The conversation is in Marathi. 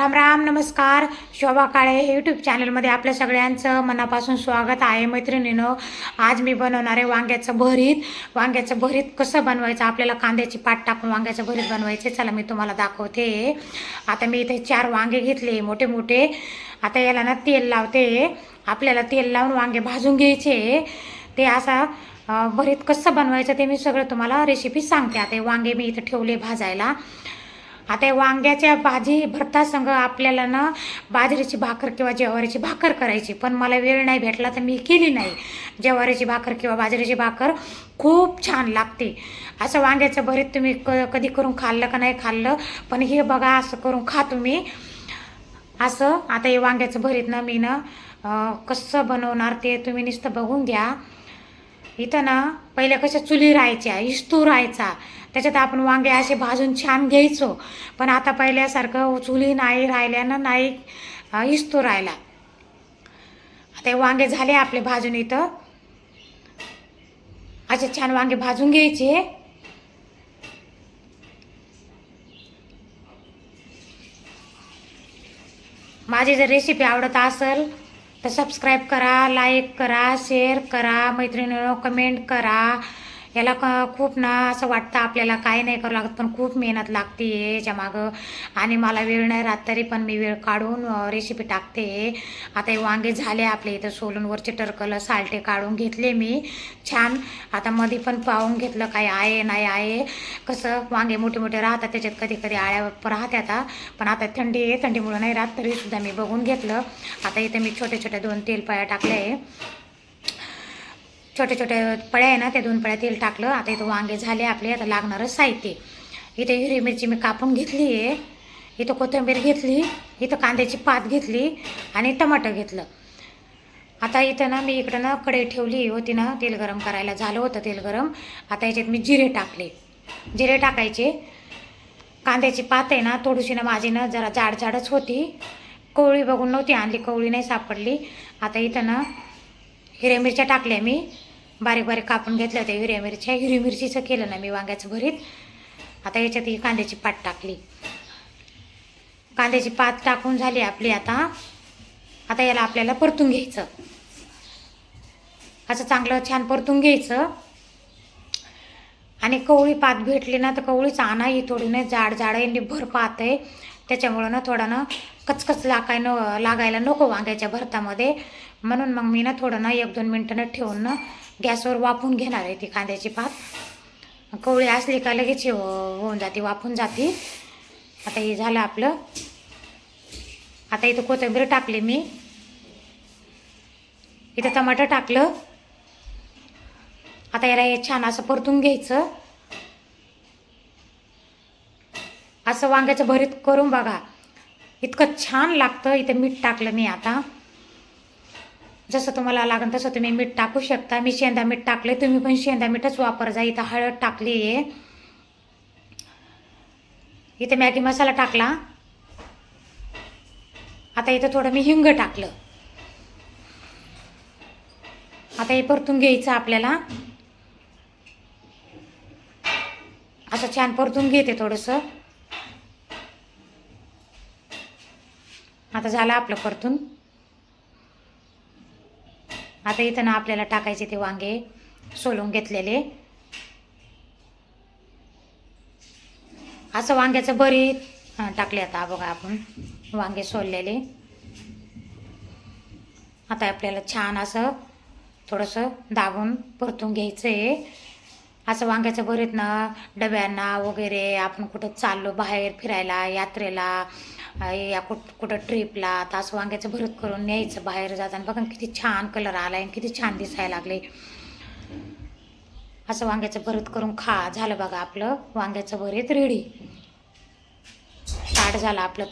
राम राम नमस्कार. शोभा काळे यूट्यूब चॅनलमध्ये आपल्या सगळ्यांचं मनापासून स्वागत आहे मैत्रिणीनं. आज मी बनवणार आहे वांग्याचं भरीत. वांग्याचं भरीत कसं बनवायचं? आपल्याला कांद्याची पाट टाकून वांग्याचं भरीत बनवायचे. चला मी तुम्हाला दाखवते. आता मी इथे चार वांगे घेतले मोठे मोठे आता याला ना तेल लावते. आपल्याला तेल लावून वांगे भाजून घ्यायचे. ते असा भरीत कसं बनवायचं ते मी सगळं तुम्हाला रेसिपी सांगते. आता वांगे मी इथं ठेवले भाजायला. आता वांग्याच्या भाजी भरतासंग आपल्याला ना बाजरीची भाकर किंवा ज्वारीची भाकर करायची. पण मला वेळ नाही भेटला तर मी केली नाही. ज्वारीची भाकर किंवा बाजरीची भाकर खूप छान लागते. असं वांग्याचं भरीत तुम्ही क कधी करून खाल्लं का नाही खाल्लं पण हे बघा असं करून खा तुम्ही. असं आता हे वांग्याचं भरीत ना मी ना कसं बनवणार ते तुम्ही नुसतं बघून घ्या. इथं ना पहिल्या कशा चुली राहायच्या इस्तू राहायचा. त्याच्यात आपण वांगे असे भाजून छान घ्यायचो. पण आता पहिल्यासारखं चुली नाही राहिल्यानं नाही इस्तू राहिला. आता वांगे झाले आपले भाजून इथं. असे छान वांगे भाजून घ्यायचे. माझी जर रेसिपी आवडत असेल तर सबस्क्राईब करा लाईक करा शेअर करा मैत्रिणीनं कमेंट करा. याला क खूप ना असं वाटतं आपल्याला काय नाही करावं लागत पण खूप मेहनत लागते याच्या मागं. आणि मला वेळ नाही राहत तरी पण मी वेळ काढून रेसिपी टाकते. आता हे वांगे झाले आपले इथं सोलून वरचे टरकलं सालटे काढून घेतले मी. छान. आता मध्ये पण पाहून घेतलं काय आहे नाही आहे. कसं वांगे मोठे मोठे राहतात त्याच्यात कधी कधी आळ्या राहते आता. पण आता थंडी आहे थंडीमुळं नाही राहत तरीसुद्धा मी बघून घेतलं. आता इथं मी छोट्या छोट्या दोन तेलपाया टाकल्या टाकले आहे. छोटे छोटे पळ्या आहे ना त्या दोन पळ्या तेल टाकलं. आता इथं वांगे झाले आपले आता लागणारं साहित्य. इथे हिरवी मिरची मी कापून घेतली आहे. इथं कोथिंबीर घेतली इथं कांद्याची पात घेतली आणि टमाटर घेतलं. आता इथं ना मी इकडं ना कढई ठेवली होती ना तेल गरम करायला झालं होतं तेल गरम. आता याच्यात मी जिरे टाकले. जिरे टाकायचे. कांद्याची पात आहे ना थोडीशी ना माझी ना जरा जाड जाडच होती. कवळी बघून नव्हती आणली कवळी नाही सापडली. आता इथं ना हिऱ्या मिरच्या टाकल्या मी. बारीक बारीक कापून घेतल्या होत्या हिऱ्या मिरच्या. हिरवी मिरचीचं केलं ना मी वांग्याचं भरीत. आता याच्यात ही कांद्याची पात टाकली. कांद्याची पात टाकून झाली आपली आता. आता याला आपल्याला परतून घ्यायचं. असं चांगलं छान परतून घ्यायचं. आणि कवळी पात भेटली ना तर कवळीच आणाही थोडी नाही जाड जाड आहे भर पात आहे. त्याच्यामुळं ना थोडा ना कचकच लागाय न लागायला नको वांग्याच्या भरतामध्ये. म्हणून मग मी ना थोडं ना एक दोन मिनटं ठेवून ना गॅसवर वाफून घेणार आहे ती कांद्याची पात. कवळी असली का लगेच हो- होऊन जाते वाफून जाते. आता हे झालं आपलं. आता इथं कोथिंबीर टाकली मी. इथं टमाटर टाकलं. आता याला हे छान असं परतून घ्यायचं. असं वांग्याचं भरीत करून बघा. इतकं छान लागतं. इथं मीठ टाकलं मी आता. जसं तुम्हाला लागेल तसं तुम्ही मीठ टाकू शकता. मी शेंदा मीठ टाकले तुम्ही पण शेंदा मीठच वापर जा. इथं हळद टाकली आहे. इथे मॅगी मसाला टाकला. आता इथं थोडं मी हिंग टाकलं. आता हे परतून घ्यायचं आपल्याला. असं छान परतून घेते थोडंसं. आता झालं आपलं परतून. आता इथं ना आपल्याला टाकायचे ते वांगे सोलून घेतलेले. असं वांग्याचं बरी टाकले आता बघा आपण. वांगे सोललेले. आता आपल्याला छान असं थोडंसं दाबून परतून घ्यायचं आहे असं वांग्याचं भरीत ना डब्यांना वगैरे आपण कुठं चाललो बाहेर फिरायला यात्रेला या कुठ कुठं ट्रिपला तर असं वांग्याचं भरीत करून न्यायचं बाहेर जाताना. बघा किती छान कलर आला आहे किती छान दिसायला लागले. असं वांग्याचं भरीत करून खा झालं बघा आपलं वांग्याचं भरीत रेडी ताट झालं आपलं.